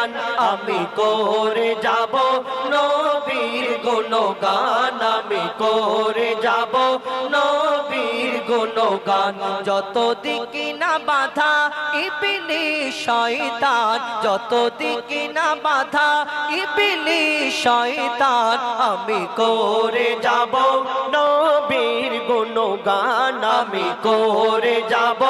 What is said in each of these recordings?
দান আমি করে যাব নবীর গুণগান, আমি করে যাব নবীর গুণগান। যত দিকে না বাধা ইবিলি শয়তান, যত দিকে না বাধা ইবিলি শয়তান, আমি করে যাব নবীর গুণগান আমি করে যাব।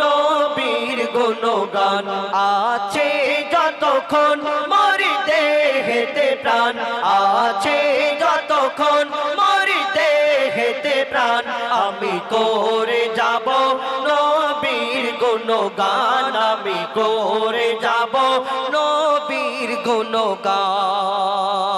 নবীর গুণগান আছে যতক্ষণ মরি দেহেতে প্রাণ। আছে যতক্ষণ মরি দেহেতে প্রাণ। আমি করে যাব। নবীর গুণগান আমি করে যাব। নবীর গুণগান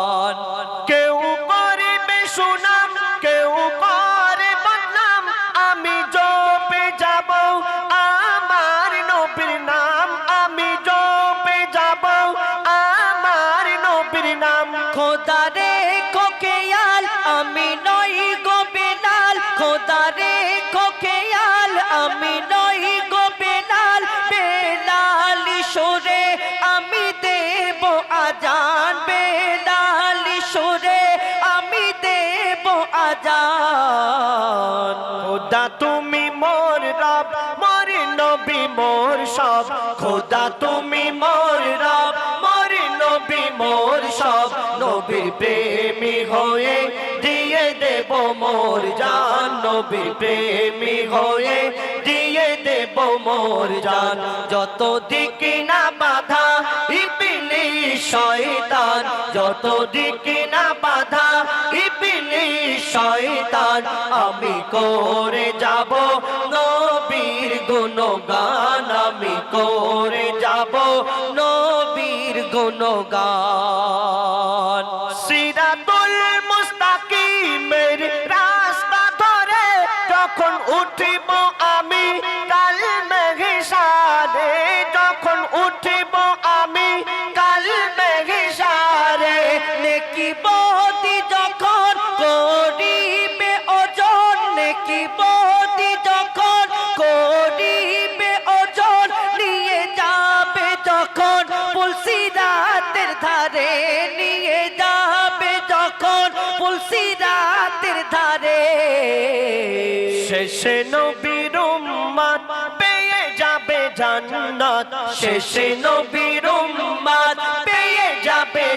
নাম খোদা রে কোকেয়াল, আমি নই গো বেলাল খোদা রে কোকেয়াল, আমি নই বেলাল আমি দেব আজান। বেলাল আমি দেব আজান। খোদা, তুমি মোর রব, মোর নবী, মোর সব। খোদা, তুমি মোর প্রেমী হয়ে দিয়ে দেব মোর জান। নবীর প্রেমী হয়ে দিয়ে দেব মোর জান। যত দিকে না বাধা ইপিলি শয়তান। যত দিকে না বাধা ইপিলি শয়তান। আমি করে যাব নবীর গুণগান। আমি করে যাব নবীর গুণগান। সিরাতুল মুস্তাকিমের রাস্তা ধরে যখন উঠিব আমি কাল মেঘিসারে যখন উঠিব আমি কাল মেঘিসারে নেকি বদি যখন করিবে ওজন, নেকি বদি যখন করিবে ওজন, নিয়ে যাবে যখন রাতের ধারে, নিয়ে পুলসি রাতের ধারে। শেষে নবীর উম্মত পেয়ে যাবে জান্নাত। শেষে নবীর উম্মত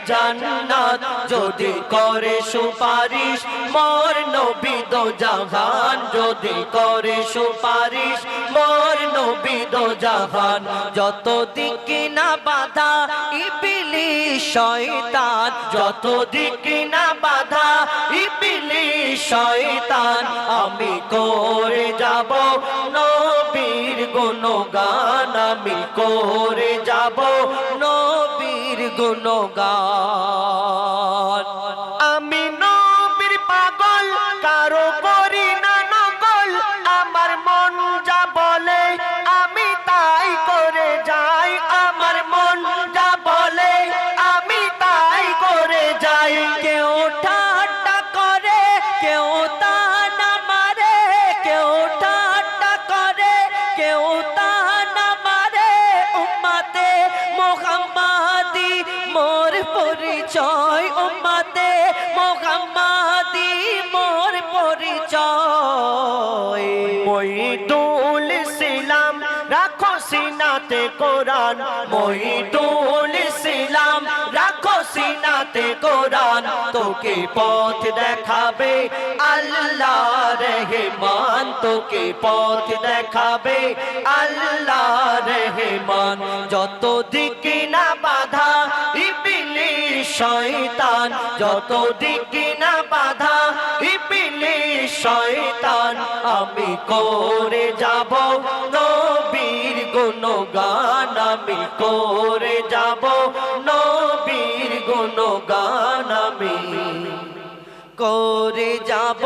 জান্নাত যদি করে সুপারিশ, মোর নবী দো জাহান। যদি করে সুপারিশ, মোর নবী দো জাহান। যত দিকে না বাধা ইবিলি শয়তান। যত দিকে না বাধা ইবিলি শয়তান। আমি করে যাব নবীর গুণগান। আমি করে যাব নবীর গুণগান। পরিচয় উম্মাতে মোহাম্মাদি মোর পরিচয়। মইদুল সিলাম রাখো সিনাতে কোরআন। মইদুল সিনাতে কোরআন, তোকে পথ দেখাবে। আল্লাহ রহমান, তোকে পথ দেখাবে। আল্লাহ রহমান, যত দিকে না বাধা ইবিলি শয়তান, যত দিকে না বাধা ইবিলি শয়তান, আমি করে যাব। নবীর গুণগান আমি করে যাব। নবীর গুণগান আমি। করে যাব